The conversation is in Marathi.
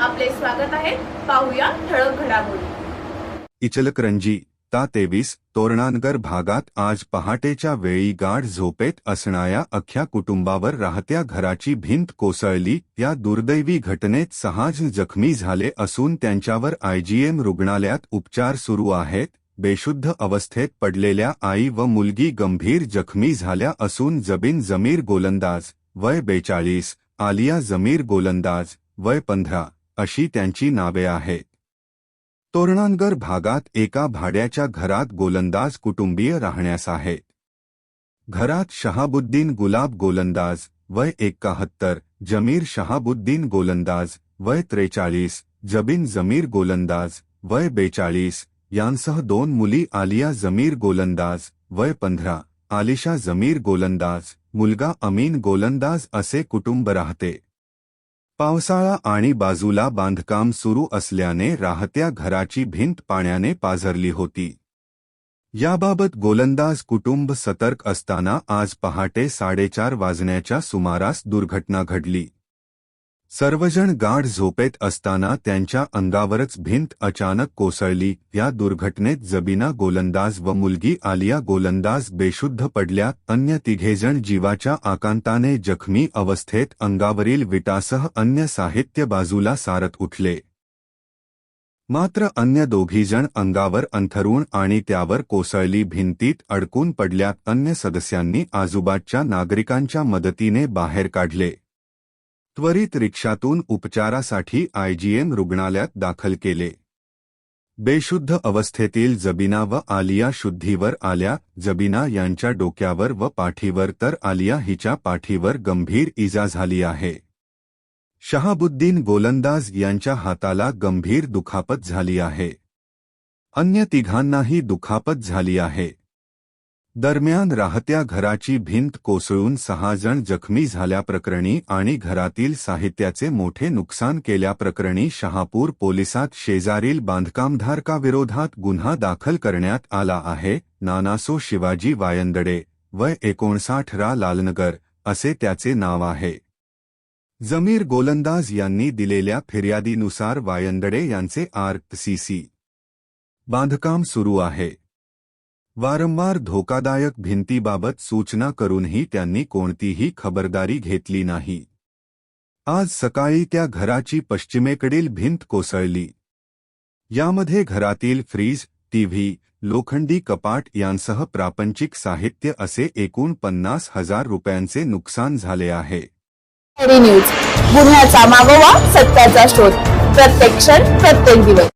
आपले स्वागत आहे. पाहूया ठळक घडामोडी. इचलकरंजी ता तेवीस तोरणानगर भागात आज पहाटेच्या वेळी गाढ झोपेत असणाऱ्या अख्ख्या कुटुंबावर राहत्या घराची भिंत कोसळली. या दुर्दैवी घटनेत सहाज जखमी झाले असून त्यांच्यावर आयजीएम रुग्णालयात उपचार सुरू आहेत. बेशुद्ध अवस्थेत पडलेल्या आई व मुलगी गंभीर जखमी झाल्या असून जबीन जमीर गोलंदाज वय बेचाळीस आलिया जमीर गोलंदाज वय पंधरा अशी त्यांची नावे आहेत तोरणांगर भागात एका भाड्याच्या घरात गोलंदाज कुटुंबीय राहण्यास आहेत घरात शहाबुद्दीन गुलाब गोलंदाज वय एकाहत्तर जमीर शहाबुद्दीन गोलंदाज वय त्रेचाळीस जबीन जमीर गोलंदाज वय बेचाळीस यांसह दोन मुली आलिया जमीर गोलंदाज वय पंधरा. आलिशा जमीर गोलंदाज मुलगा अमीन गोलंदाज असे कुटुंब राहते. पावसाळा आणि बाजूला बांधकाम सुरू असल्याने राहत्या घराची भिंत पाण्याने पाझरली होती. याबाबत गोलंदाज कुटुंब सतर्क असताना आज पहाटे साडेचार वाजण्याच्या सुमारास दुर्घटना घडली. सर्वजण गाढ झोपेत असताना त्यांच्या अंगावरच भिंत अचानक कोसळली. या दुर्घटनेत जबीना गोलंदाज व मुलगी आलिया गोलंदाज बेशुद्ध पडल्या. अन्य तिघेजण जीवाच्या आकांताने जखमी अवस्थेत अंगावरील विटासह अन्य साहित्य बाजूला सारत उठले. मात्र अन्य दोघीजण अंगावर अंथरूण आणि त्यावर कोसळली भिंतीत अडकून पडल्या. अन्य सदस्यांनी आजूबाजच्या नागरिकांच्या मदतीने बाहेर काढले. त्वरित रिक्षातून उपचारासाठी आयजीएम रुग्णालयात दाखल केले. बेशुद्ध अवस्थेतील जबीना व आलिया शुद्धीवर आल्या जबिना यांच्या डोक्यावर व पाठीवर तर आलिया हिच्या पाठीवर गंभीर इजा झाली आहे. शहाबुद्दीन गोलंदाज यांच्या हाताला गंभीर दुखापत झाली आहे. अन्य तिघांनाही दुखापत झाली आहे. दरम्यान राहत्या घराची भिंत कोसळून सहा जण जखमी झाल्याप्रकरणी आणि घरातील साहित्याचे मोठे नुकसान केल्याप्रकरणी शहापूर पोलिसात शेजारील बांधकामधारकाविरोधात गुन्हा दाखल करण्यात आला आहे. नानासो शिवाजी वायंदडे वय एकोणसाठ रा लालनगर असे त्याचे नाव आहे. जमीर गोलंदाज यांनी दिलेल्या फिर्यादीनुसार वायंदडे यांचे आरसीसी बांधकाम सुरू आहे. वारंवार धोकादायक भिंतीबाबत सूचना करूनही त्यांनी कोणतीही खबरदारी घेतली नाही. आज सकाळी त्या घराची पश्चिमेकडील भिंत कोसळली. यामध्ये घरातील फ्रीज टीव्ही लोखंडी कपाट यांसह प्रापंचिक साहित्य असे एकूण पन्नास हजार रुपयांचे नुकसान झाले आहे. न्यूज गुन्ह्याचा मागोवा सत्याचा शोध. प्रत्येक क्षण प्रत्येक दिवस.